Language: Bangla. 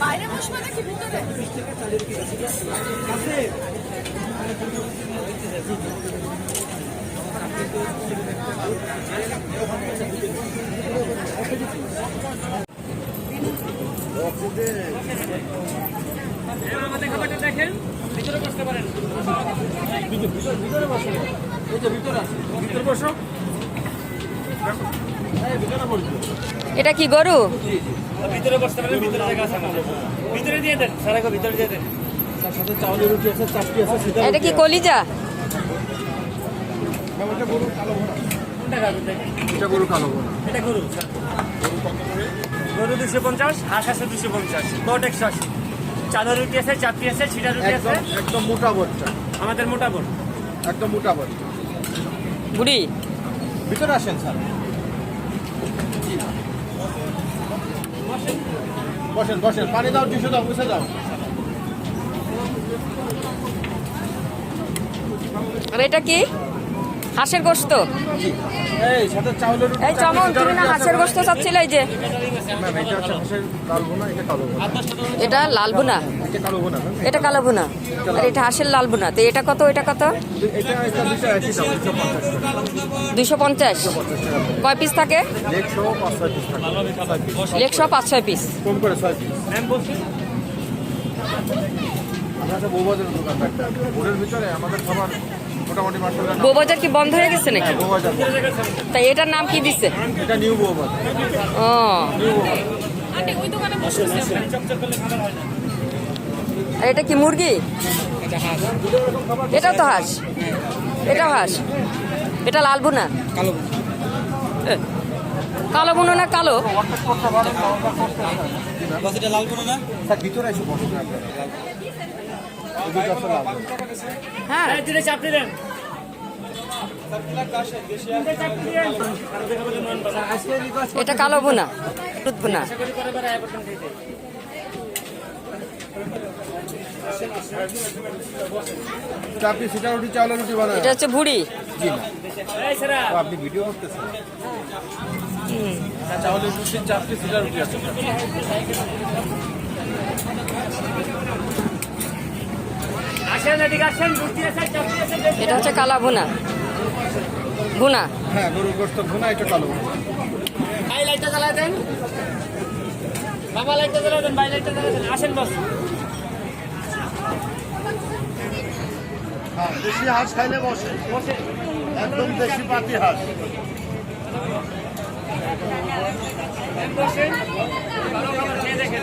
বাইরে বসবে নাকি ভিতরে দেখেন। ভিতরে বসতে পারেন। এটা কি গরু? ভিতরে বসতে পারেন ভিতরে জায়গা আছে আমাদের। ভিতরে দিয়ে দেন সারাকে ভিতরে দিয়ে দেন। তার সাথে এটা কি কলিজা? কোনটা খাবেন দেখেন এটা গরু কালো এটা গরু গরু দুশো পঞ্চাশ হাঁস আছে দুশো পঞ্চাশ। বট একশো আশি চাদর রুটি আছে চাপটি আছে ছিটা রুটি আছে। একদম মোটা বটটা। আমাদের মোটা বোন একদম মোটা বট। বুড়ি। ভিতরে আসেন স্যার। বসেন বসেন। পানি দাও টিসু দাও বসে দাও। আর এটা কি? হাঁসের গোস্ত? এই চমন তুমি না হাঁসের গোস্ত চাচ্ছিল এই যে? এটা লাল বোনা এটা কালো বোনা এটা ভুনা? এটা কালো বোনা ম্যাম। এটা কালো ভুনা? আর এটা হাঁসের লাল ভুনা। তো এটা কত এটা কত? দুশো পঞ্চাশ কয় পিস থাকে? একশো পাঁচ ছয় পিস ভিতরে আমাদের খাবার মার্শাল কি বন্ধ হয়ে গেছে নাকি? বৌবাজার তাই এটার নাম কি দিছে? এটা ও। বৌবাজার এটা কি মুরগি? এটা তো হাঁস। এটাও হাঁস। এটা লাল বুনা কালো বুনো না কালো? স্যার এটা কালো বুনা রুটি বানান এটা হচ্ছে আপনি ভিডিও করতেছেন। চাউলের রুটি সিটা রুটি আছে। দেখুন। এটা হচ্ছে কালা বুনা বুনা হ্যাঁ গরুর গোস্ত ভুনা এটা কালো। ভাই লাইটটা জ্বালা দেন। বাবা লাইটটা জ্বালা দেন ভাই লাইটটা জ্বালা দেন। আসেন বস। হ্যাঁ দেশি হাঁস খাইলে বসে। বসে একদম দেশি পাতি হাঁস। বসেন ভালো খাবার খেয়ে দেখেন